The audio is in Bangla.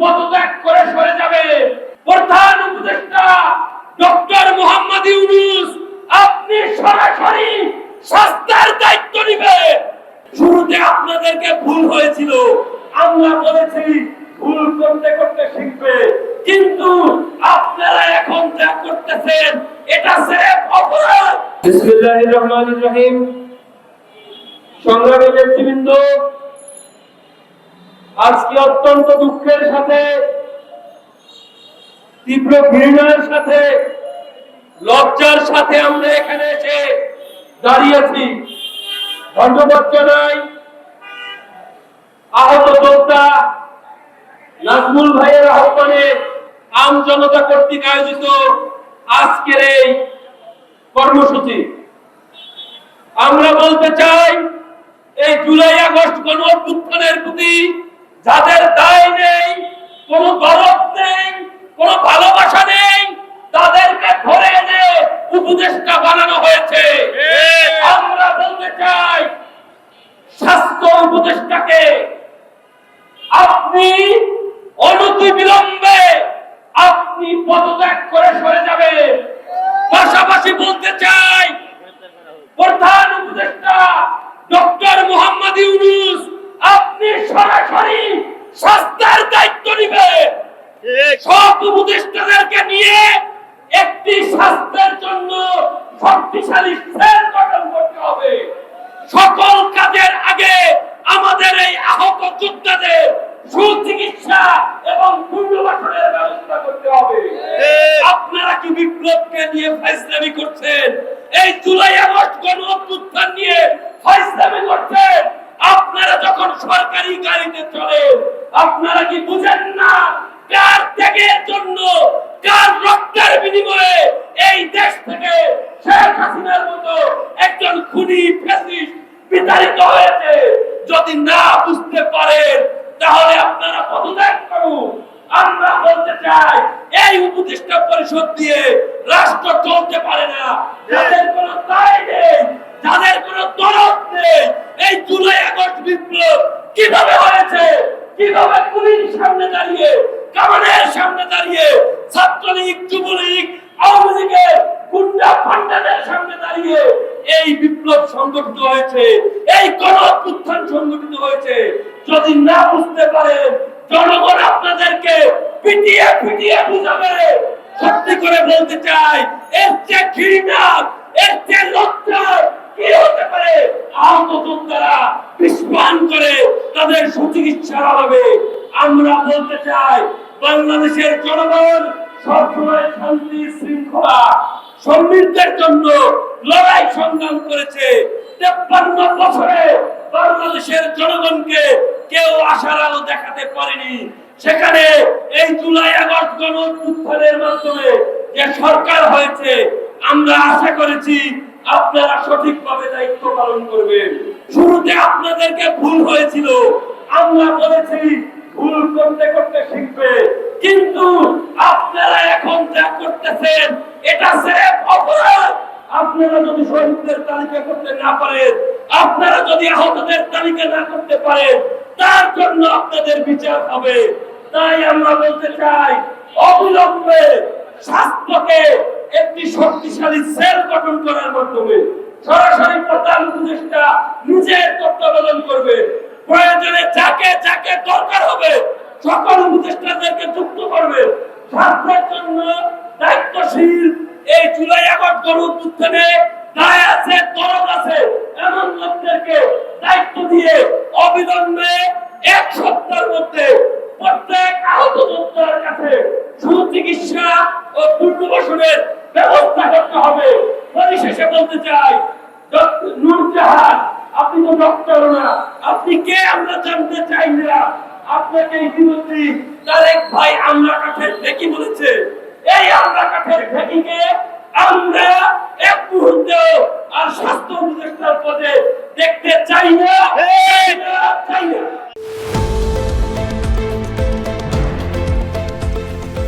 পদত্যাগ করে সরে যাবে। প্রধান উপদেষ্টা ডক্টর মোহাম্মদ ইউনুস, আপনি সরাসরি স্বাস্থ্যের দায়িত্ব নিবে শুরুতে আপনাদেরকে ভুল হয়েছিল। আমরা বলেছি ভুল করতে করতে শিখবে। কিন্তু আপনারা এখন যা করতেছেন, এটা স্রেফ অপরাধ। বিসমিল্লাহির রহমানির রহিম। সংগ্রামী ব্যক্তিবৃন্দ আজকে অত্যন্ত দুঃখের সাথে, তীব্র ঘৃণার সাথে, লজ্জার সাথে আমরা এখানে এসে দাঁড়িয়েছি ধন্যবাদ জানাই আহত যোদ্ধা নাজমুল ভাইয়ের আহ্বানে আম জনতা কর্তৃক আয়োজিত আজকের এই কর্মসূচি। আমরা বলতে চাই, এই জুলাই আগস্ট গণ যাদের দায় নেই কোনো দরদ নেই কোনো ভালোবাসা নেই তাদেরকে ধরে এনে উপদেষ্টা বানানো হয়েছে। আমরা বলতে চাই স্বাস্থ্য উপদেষ্টাকে আপনি অনতি বিলম্বে আপনি পদত্যাগ করে সরে যাবেন। পাশাপাশি বলতে চাই প্রধান উপদেষ্টা ডক্টর মোহাম্মদ ইউনুস আপনি সরাসরি স্বাস্থ্যের দায়িত্ব নেবেন সব উপদেষ্টাদেরকে নিয়ে একটি স্বাস্থ্যের জন্য শক্তিশালী সেল গঠন করতে হবে। সকল কাজের আগে আমাদের এই আহত যোদ্ধাদের সুচিকিৎসা এবং পুনর্বাসনের ব্যবস্থা করতে হবে। আপনারা কি বিপ্লবকে নিয়ে ফাইসলামি করছেন? এই জুলাই আগস্ট গণ অভ্যুত্থান নিয়ে ফাইসলামি করছেন? আপনারা যখন সরকারি গাড়িতে চলেন আপনারা কি বুঝেন না? কার ত্যাগের জন্য কার রক্তের বিনিময়ে এই দেশ থেকে শেখ হাসিনার মতো একজন খুনি ফ্যাসিস্ট বিতাড়িত হয়েছে যদি না বুঝতে পারেন তাহলে আপনারা পদত্যাগ করুন আমরা বলতে চাই এই উপদেষ্টা পরিষদ দিয়ে রাষ্ট্র চলতে পারে না। যাদের কোনো দায় নেই, যাদের কোনো দরদ নেই, এই জুলাই আগস্ট বিপ্লব কীভাবে হয়েছে? কীভাবে পুলিশ সামনে দাঁড়িয়ে, কামানের সামনে দাঁড়িয়ে ছাত্রলীগ, যুবলীগ, আওয়ামী লীগের গুন্ডা ফান্ডাদের সামনে দাঁড়িয়ে এই বিপ্লব সংগঠিত হয়েছে, এই গণ সংগঠিত হয়েছে। যদি না বুঝতে পারেন জনগণ আপনাদেরকে পিটিয়ে পিটিয়ে বুঝাবে সত্যি করে বলতে চাই, এর চেয়ে ঘৃণা এর চেয়ে লজ্জা কি হতে পারে? আহত যোদ্ধারা বিস্মান করে তাদের সুচিকিৎসার অভাবে। আমরা বলতে চাই, বাংলাদেশের জনগণ সবসময় শান্তি, শৃঙ্খলা, সমৃদ্ধের জন্য লড়াই সংগ্রাম করেছে। তেপ্পান্ন বছরে বাংলাদেশের জনগণকে কেউ আশার আলো দেখাতে পারেনি। সেখানে এই জুলাই আগস্ট গণ উত্থানের মাধ্যমে যে সরকার হয়েছে, আমরা আশা করেছি আপনারা সঠিকভাবে দায়িত্ব পালন করবেন। শুরুতে আপনাদেরকে ভুল হয়েছিল, আমরা বলেছি ভুল করতে করতে শিখবে। কিন্তু আপনারা এখন যা করতেছেন, এটা স্রেফ অপরাধ। আপনারা যদি শহীদদের তালিকা করতে না পারেন আপনারা যদি আহতদের তালিকা না করতে পারেন, তার জন্য আপনাদের বিচার হবে। তাই আমরা বলতে চাই, অবিলম্বে স্বাস্থ্যকে একটি শক্তিশালী সেল গঠন করার মাধ্যমে সরাসরি প্রধান উপদেষ্টা নিজের তত্ত্বাবধান করবে। প্রয়োজনে যাকে যাকে দরকার হবে, সকল উপদেষ্টাদেরকে যুক্ত করবে। স্বাস্থ্যের জন্য দায়িত্বশীল এই জুলাই আগস্ট গণ উত্থানে দায় আছে, দরদ আছে। এমন লোকদেরকে দায়িত্ব দিয়ে অবিলম্বে এক সপ্তাহের মধ্যে প্রত্যেক আহত যোদ্ধার কাছে সুচিকিৎসা ও পুনর্বাসনের ব্যবস্থা করতে হবে। পরিশেষে বলতে চাই নূরজাহান আপনি তো ডক্টর না। আপনি কে আমরা জানতে চাই না? আপনাকে ইতিমধ্যে তারেক ভাই আমরা কাঠের ঢেকি বলেছে। এই আমরা কাঠের ঢেকিকে আমরা